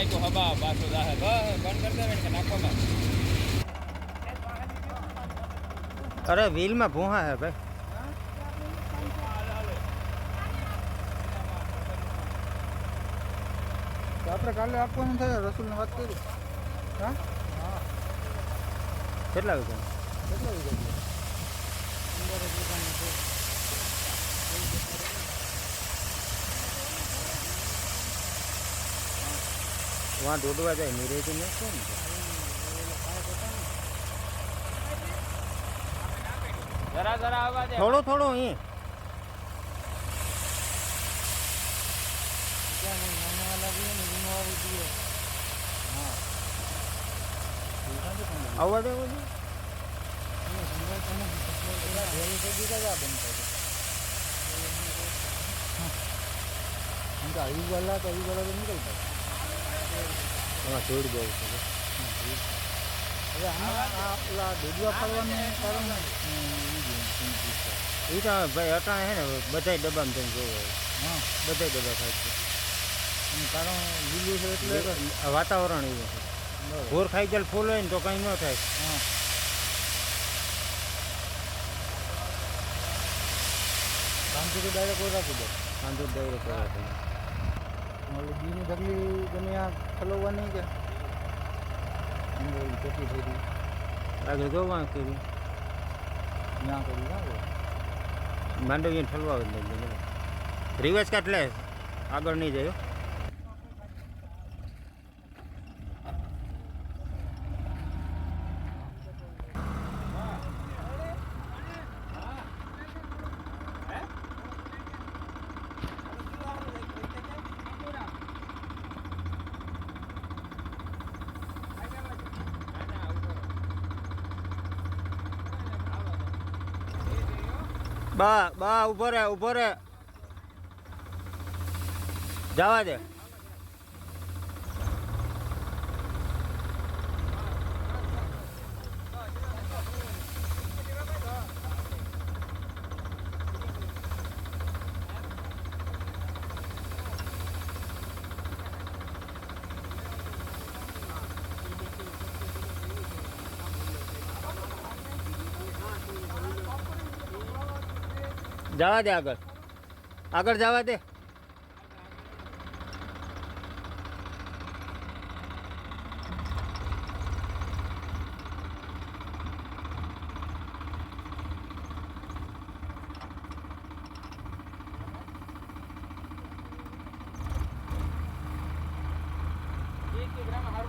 જાય તો હબા પાછો જાહે બસ બંધ કરી દેવાય ને કે નાખવામાં અરે વ્હીલમાં ભૂહા હે ભાઈ તો આપણે કાલે આપવાનું થાય રસુલને વાત કરી હા કેટલા રૂપિયા કેટલા વીઘા વાં દોડવા જાય નિરેતી ને છે ને જરા જરા આવવા દે થોડો થોડો અહીં નહીં આવવા દેવો છે આવી ગયેલા તો આવી ગયેલા તો નીકળતા એમાં ધૂળ બહુ છે હવે આ ઓલા કારણ એમ પૂછતા. એ તો ભાઈ અટાણે હે ને બધાય ડબ્બામાં જઈને જોવે હા બધાય ડબ્બા ખાય છે કારણ લીલું છે એટલે વાતાવરણ એવું છે બરાબર. ખાઈ જાય ફૂલ હોય ને તો કંઈ ન થાય હા શાંતિ તો ડાયરેક્ટ રાખી દે વાંધો ડાયરેક્ટ ઓલી બીની ઢગલી ગમે આ ખલોવાની કે? થઈ હતી આગળ ત્યાં કર્યું ના માંડવીને ઠલવા રિવર્સ કાટલે આગળ નહીં જાય હો. બા બા ઊભો રે ઊભો રે જવા દે. જવા દે આગળ આગળ જવા દે Gracias.